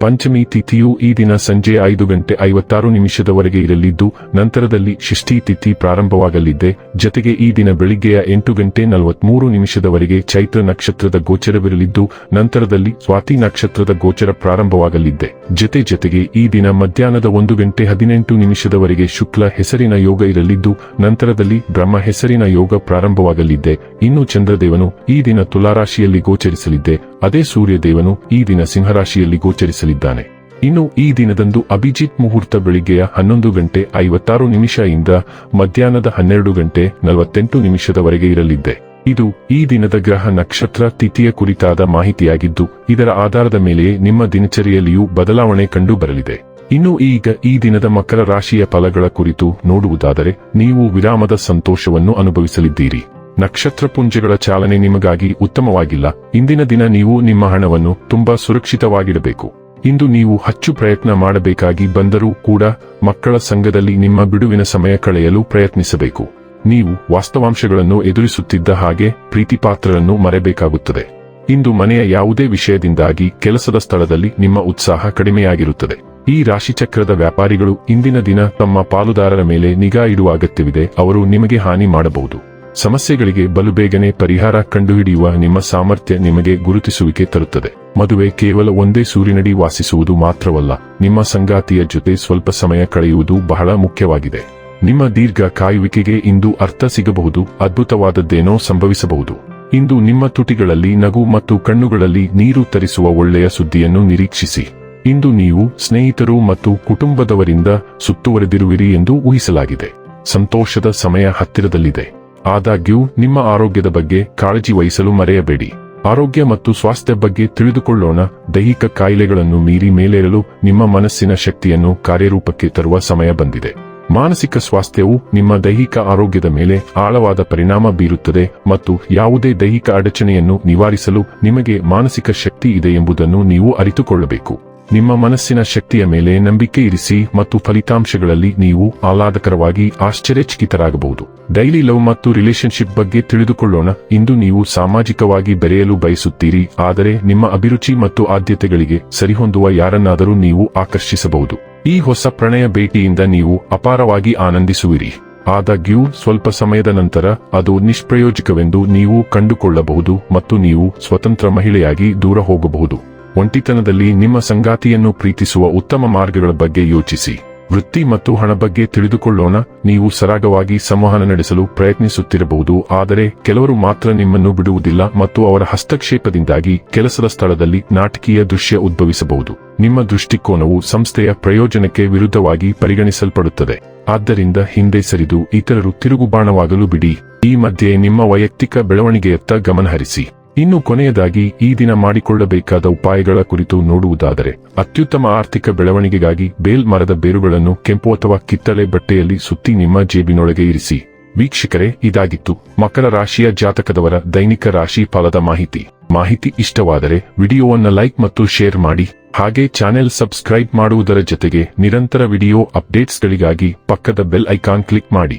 ಪಂಚಮಿ ತಿಥಿಯು ಈ ದಿನ ಸಂಜೆ ಐದು ಗಂಟೆ ಐವತ್ತಾರು ನಿಮಿಷದವರೆಗೆ ಇರಲಿದ್ದು, ನಂತರದಲ್ಲಿ ಷಷ್ಠಿ ತಿಥಿ ಪ್ರಾರಂಭವಾಗಲಿದೆ. ಜತೆಗೆ ಈ ದಿನ ಬೆಳಿಗ್ಗೆಯ ಎಂಟು ಗಂಟೆ ನಲವತ್ಮೂರು ನಿಮಿಷದವರೆಗೆ ಚೈತ್ರ ನಕ್ಷತ್ರದ ಗೋಚರವಿರಲಿದ್ದು, ನಂತರದಲ್ಲಿ ಸ್ವಾತಿ ನಕ್ಷತ್ರದ ಗೋಚರ ಪ್ರಾರಂಭವಾಗಲಿದೆ. ಜತೆ ಜತೆಗೆ ಈ ದಿನ ಮಧ್ಯಾಹ್ನದ ಒಂದು ಗಂಟೆ ಹದಿನೆಂಟು ನಿಮಿಷದವರೆಗೆ ಶುಕ್ಲ ಹೆಸರಿನ ಯೋಗ ಇರಲಿದ್ದು, ನಂತರದಲ್ಲಿ ಬ್ರಹ್ಮ ಹೆಸರಿನ ಯೋಗ ಪ್ರಾರಂಭವಾಗಲಿದೆ. ಇನ್ನು ಚಂದ್ರದೇವನು ಈ ದಿನ ತುಲಾರಾಶಿಯಲ್ಲಿ ಗೋಚರಿಸಲಿದ್ದೆ ಅದೇ ಸೂರ್ಯದೇವನು ಈ ದಿನ ಸಿಂಹರಾಶಿಯಲ್ಲಿ ಗೋಚರಿಸಲಿದ್ದಾನೆ ಇನ್ನು ಈ ದಿನದಂದು ಅಭಿಜಿತ್ ಮುಹೂರ್ತ ಬೆಳಿಗ್ಗೆಯ ಹನ್ನೊಂದು ಗಂಟೆ ಐವತ್ತಾರು ನಿಮಿಷ ಇಂದ ಮಧ್ಯಾಹ್ನದ ಹನ್ನೆರಡು ಗಂಟೆ ನಲವತ್ತೆಂಟು ನಿಮಿಷದವರೆಗೆ ಇರಲಿದ್ದೆ. ಇದು ಈ ದಿನದ ಗ್ರಹ ನಕ್ಷತ್ರ ತಿಥಿಯ ಕುರಿತಾದ ಮಾಹಿತಿಯಾಗಿದ್ದು, ಇದರ ಆಧಾರದ ಮೇಲೆ ನಿಮ್ಮ ದಿನಚರಿಯಲ್ಲಿಯೂ ಬದಲಾವಣೆ ಕಂಡು ಬರಲಿದೆ ಇನ್ನು ಈಗ ಈ ದಿನದ ಮಕರ ರಾಶಿಯ ಫಲಗಳ ಕುರಿತು ನೋಡುವುದಾದರೆ, ನೀವು ವಿರಾಮದ ಸಂತೋಷವನ್ನು ಅನುಭವಿಸಲಿದ್ದೀರಿ. ನಕ್ಷತ್ರ ಪುಂಜಗಳ ಚಾಲನೆ ನಿಮಗಾಗಿ ಉತ್ತಮವಾಗಿಲ್ಲ. ಇಂದಿನ ದಿನ ನೀವು ನಿಮ್ಮ ಹಣವನ್ನು ತುಂಬಾ ಸುರಕ್ಷಿತವಾಗಿಡಬೇಕು. ಇಂದು ನೀವು ಹಚ್ಚು ಪ್ರಯತ್ನ ಮಾಡಬೇಕಾಗಿ ಬಂದರೂ ಕೂಡ ಮಕ್ಕಳ ಸಂಘದಲ್ಲಿ ನಿಮ್ಮ ಬಿಡುವಿನ ಸಮಯ ಕಳೆಯಲು ಪ್ರಯತ್ನಿಸಬೇಕು. ನೀವು ವಾಸ್ತವಾಂಶಗಳನ್ನು ಎದುರಿಸುತ್ತಿದ್ದ ಹಾಗೆ ಪ್ರೀತಿಪಾತ್ರರನ್ನು ಮರೆಬೇಕಾಗುತ್ತದೆ. ಇಂದು ಮನೆಯ ಯಾವುದೇ ವಿಷಯದಿಂದಾಗಿ ಕೆಲಸದ ಸ್ಥಳದಲ್ಲಿ ನಿಮ್ಮ ಉತ್ಸಾಹ ಕಡಿಮೆಯಾಗಿರುತ್ತದೆ. ಈ ರಾಶಿಚಕ್ರದ ವ್ಯಾಪಾರಿಗಳು ಇಂದಿನ ದಿನ ತಮ್ಮ ಪಾಲುದಾರರ ಮೇಲೆ ನಿಗಾ ಇಡುವ ಅಗತ್ಯವಿದೆ, ಅವರು ನಿಮಗೆ ಹಾನಿ ಮಾಡಬಹುದು. ಸಮಸ್ಯೆಗಳಿಗೆ ಬಲು ಬೇಗನೆ ಪರಿಹಾರ ಕಂಡುಹಿಡಿಯುವ ನಿಮ್ಮ ಸಾಮರ್ಥ್ಯ ನಿಮಗೆ ಗುರುತಿಸುವಿಕೆ ತರುತ್ತದೆ. ಮದುವೆ ಕೇವಲ ಒಂದೇ ಸೂರಿನಡಿ ವಾಸಿಸುವುದು ಮಾತ್ರವಲ್ಲ, ನಿಮ್ಮ ಸಂಗಾತಿಯ ಜೊತೆ ಸ್ವಲ್ಪ ಸಮಯ ಕಳೆಯುವುದು ಬಹಳ ಮುಖ್ಯವಾಗಿದೆ. ನಿಮ್ಮ ದೀರ್ಘ ಕಾಯುವಿಕೆಗೆ ಇಂದು ಅರ್ಥ ಸಿಗಬಹುದು, ಅದ್ಭುತವಾದದ್ದೇನೋ ಸಂಭವಿಸಬಹುದು. ಇಂದು ನಿಮ್ಮ ತುಟಿಗಳಲ್ಲಿ ನಗು ಮತ್ತು ಕಣ್ಣುಗಳಲ್ಲಿ ನೀರು ತರಿಸುವ ಒಳ್ಳೆಯ ಸುದ್ದಿಯನ್ನು ನಿರೀಕ್ಷಿಸಿ. ಇಂದು ನೀವು ಸ್ನೇಹಿತರು ಮತ್ತು ಕುಟುಂಬದವರಿಂದ ಸುತ್ತುವರೆದಿರುವಿರಿ ಎಂದು ಊಹಿಸಲಾಗಿದೆ. ಸಂತೋಷದ ಸಮಯ ಹತ್ತಿರದಲ್ಲಿದೆ. ಆದಾಗ್ಯೂ, ನಿಮ್ಮ ಆರೋಗ್ಯದ ಬಗ್ಗೆ ಕಾಳಜಿ ವಹಿಸಲು ಮರೆಯಬೇಡಿ. ಆರೋಗ್ಯ ಮತ್ತು ಸ್ವಾಸ್ಥ್ಯ ಬಗ್ಗೆ ತಿಳಿದುಕೊಳ್ಳೋಣ. ದೈಹಿಕ ಕಾಯಿಲೆಗಳನ್ನು ಮೀರಿ ಮೇಲೇರಲು ನಿಮ್ಮ ಮನಸ್ಸಿನ ಶಕ್ತಿಯನ್ನು ಕಾರ್ಯರೂಪಕ್ಕೆ ತರುವ ಸಮಯ ಬಂದಿದೆ. ಮಾನಸಿಕ ಸ್ವಾಸ್ಥ್ಯವು ನಿಮ್ಮ ದೈಹಿಕ ಆರೋಗ್ಯದ ಮೇಲೆ ಆಳವಾದ ಪರಿಣಾಮ ಬೀರುತ್ತದೆ ಮತ್ತು ಯಾವುದೇ ದೈಹಿಕ ಅಡಚಣೆಯನ್ನು ನಿವಾರಿಸಲು ನಿಮಗೆ ಮಾನಸಿಕ ಶಕ್ತಿ ಇದೆ ಎಂಬುದನ್ನು ನೀವು ಅರಿತುಕೊಳ್ಳಬೇಕು. ನಿಮ್ಮ ಮನಸ್ಸಿನ ಶಕ್ತಿಯ ಮೇಲೆ ನಂಬಿಕೆ ಇರಿಸಿ ಮತ್ತು ಫಲಿತಾಂಶಗಳಲ್ಲಿ ನೀವು ಆಹ್ಲಾದಕರವಾಗಿ ಆಶ್ಚರ್ಯಚಕಿತರಾಗಬಹುದು. ಡೈಲಿ ಲವ್ ಮತ್ತು ರಿಲೇಶನ್ಶಿಪ್ ಬಗ್ಗೆ ತಿಳಿದುಕೊಳ್ಳೋಣ. ಇಂದು ನೀವು ಸಾಮಾಜಿಕವಾಗಿ ಬೆರೆಯಲು ಬಯಸುತ್ತೀರಿ, ಆದರೆ ನಿಮ್ಮ ಅಭಿರುಚಿ ಮತ್ತು ಆದ್ಯತೆಗಳಿಗೆ ಸರಿಹೊಂದುವ ಯಾರನ್ನಾದರೂ ನೀವು ಆಕರ್ಷಿಸಬಹುದು. ಈ ಹೊಸ ಪ್ರಣಯ ಭೇಟಿಯಿಂದ ನೀವು ಅಪಾರವಾಗಿ ಆನಂದಿಸುವಿರಿ. ಆದಾಗ್ಯೂ ಸ್ವಲ್ಪ ಸಮಯದ ನಂತರ ಅದು ನಿಷ್ಪ್ರಯೋಜಕವೆಂದು ನೀವು ಕಂಡುಕೊಳ್ಳಬಹುದು ಮತ್ತು ನೀವು ಸ್ವತಂತ್ರ ಮಹಿಳೆಯಾಗಿ ದೂರ ಹೋಗಬಹುದು. ಒಂಟಿತನದಲ್ಲಿ ನಿಮ್ಮ ಸಂಗಾತಿಯನ್ನು ಪ್ರೀತಿಸುವ ಉತ್ತಮ ಮಾರ್ಗಗಳ ಬಗ್ಗೆ ಯೋಚಿಸಿ. ವೃತ್ತಿ ಮತ್ತು ಹಣ ಬಗ್ಗೆ ತಿಳಿದುಕೊಳ್ಳೋಣ. ನೀವು ಸರಾಗವಾಗಿ ಸಂವಹನ ನಡೆಸಲು ಪ್ರಯತ್ನಿಸುತ್ತಿರಬಹುದು. ಆದರೆ ಕೆಲವರು ಮಾತ್ರ ನಿಮ್ಮನ್ನು ಬಿಡುವುದಿಲ್ಲ ಮತ್ತು ಅವರ ಹಸ್ತಕ್ಷೇಪದಿಂದಾಗಿ ಕೆಲಸದ ಸ್ಥಳದಲ್ಲಿ ನಾಟಕೀಯ ದೃಶ್ಯ ಉದ್ಭವಿಸಬಹುದು. ನಿಮ್ಮ ದೃಷ್ಟಿಕೋನವು ಸಂಸ್ಥೆಯ ಪ್ರಯೋಜನಕ್ಕೆ ವಿರುದ್ಧವಾಗಿ ಪರಿಗಣಿಸಲ್ಪಡುತ್ತದೆ. ಆದ್ದರಿಂದ ಹಿಂದೆ ಸರಿದು ಇತರರು ತಿರುಗುಬಾಣವಾಗಲು ಬಿಡಿ. ಈ ಮಧ್ಯೆ ನಿಮ್ಮ ವೈಯಕ್ತಿಕ ಬೆಳವಣಿಗೆಯತ್ತ ಗಮನಹರಿಸಿ. ಇನ್ನು ಕೊನೆಯದಾಗಿ ಈ ದಿನ ಮಾಡಿಕೊಳ್ಳಬೇಕಾದ ಉಪಾಯಗಳ ಕುರಿತು ನೋಡುವುದಾದರೆ, ಅತ್ಯುತ್ತಮ ಆರ್ಥಿಕ ಬೆಳವಣಿಗೆಗಾಗಿ ಬೇಲ್ ಮರದ ಬೇರುಗಳನ್ನು ಕೆಂಪು ಅಥವಾ ಕಿತ್ತಳೆ ಬಟ್ಟೆಯಲ್ಲಿ ಸುತ್ತಿ ನಿಮ್ಮ ಜೇಬಿನೊಳಗೆ ಇರಿಸಿ. ವೀಕ್ಷಕರೇ, ಇದಾಗಿತ್ತು ಮಕರ ರಾಶಿಯ ಜಾತಕದವರ ದೈನಿಕ ರಾಶಿ ಫಲದ ಮಾಹಿತಿ. ಮಾಹಿತಿ ಇಷ್ಟವಾದರೆ ವಿಡಿಯೋವನ್ನು ಲೈಕ್ ಮತ್ತು ಶೇರ್ ಮಾಡಿ, ಹಾಗೆ ಚಾನೆಲ್ ಸಬ್ಸ್ಕ್ರೈಬ್ ಮಾಡುವುದರ ಜೊತೆಗೆ ನಿರಂತರ ವಿಡಿಯೋ ಅಪ್ಡೇಟ್ಸ್ಗಳಿಗಾಗಿ ಪಕ್ಕದ ಬೆಲ್ ಐಕಾನ್ ಕ್ಲಿಕ್ ಮಾಡಿ.